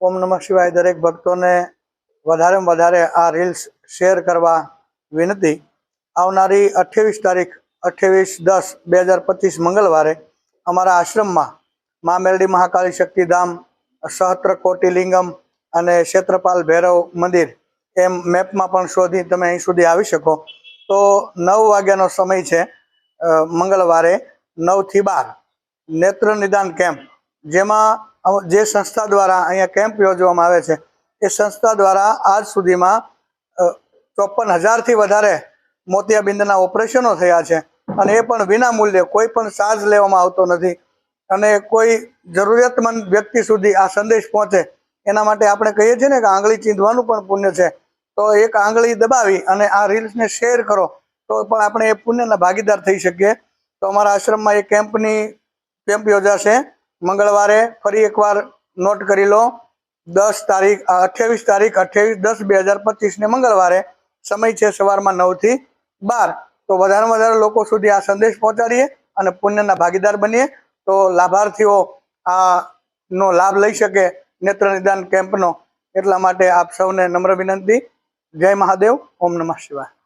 ઓમ નમઃ શિવાય. દરેક ભક્તોને વધારેમાં વધારે આ રીલ્સ શેર કરવા વિનંતી. આવનારી અઠ્યાવીસ તારીખ, અઠ્યાવીસ દસ બે હજાર પચીસ મંગળવારે અમારા આશ્રમમાં મા મેરડી મહાકાળી શક્તિધામ સહત્ર કોટિલિંગમ અને ક્ષેત્રપાલ ભૈરવ મંદિર એમ મેપમાં પણ શોધી તમે અહીં સુધી આવી શકો. તો નવ વાગ્યાનો સમય છે મંગળવારે નવથી બાર. નેત્ર નિદાન કેમ્પ, જેમાં જે સંસ્થા દ્વારા અહીંયા કેમ્પ યોજવામાં આવે છે, એ સંસ્થા દ્વારા આજ સુધીમાં ચોપન હજારથી વધારે મોતિયાબિંદના ઓપરેશનો થયા છે અને એ પણ વિના મૂલ્યે કોઈ પણ ચાર્જ લેવામાં આવતો નથી અને કોઈ જરૂરિયાતમંદ વ્યક્તિ સુધી આ સંદેશ પહોંચે, એના માટે આપણે કહીએ છીએ ને કે આંગળી ચીંધવાનું પણ પુણ્ય છે. તો એક આંગળી દબાવી અને આ રીલ્સને શેર કરો, તો પણ આપણે એ પુણ્યના ભાગીદાર થઈ શકીએ. તો અમારા આશ્રમમાં એ કેમ્પની, કેમ્પ યોજાશે. મંગળવારે ફરી એકવાર નોટ કરી લો. દસ તારીખ અઠ્યાવીસ તારીખ, અઠ્યાવીસ દસ બે હજાર પચીસને મંગળવારે. સમય છે સવારમાં નવથી બાર. તો વધારેમાં વધારે લોકો સુધી આ સંદેશ પહોંચાડીએ અને પુણ્યના ભાગીદાર બનીએ. તો લાભાર્થીઓ આ નો લાભ લઈ શકે નેત્ર નિદાન કેમ્પનો. એટલા માટે આપ સૌને નમ્ર વિનંતી. જય મહાદેવ. ઓમ નમઃ શિવાય.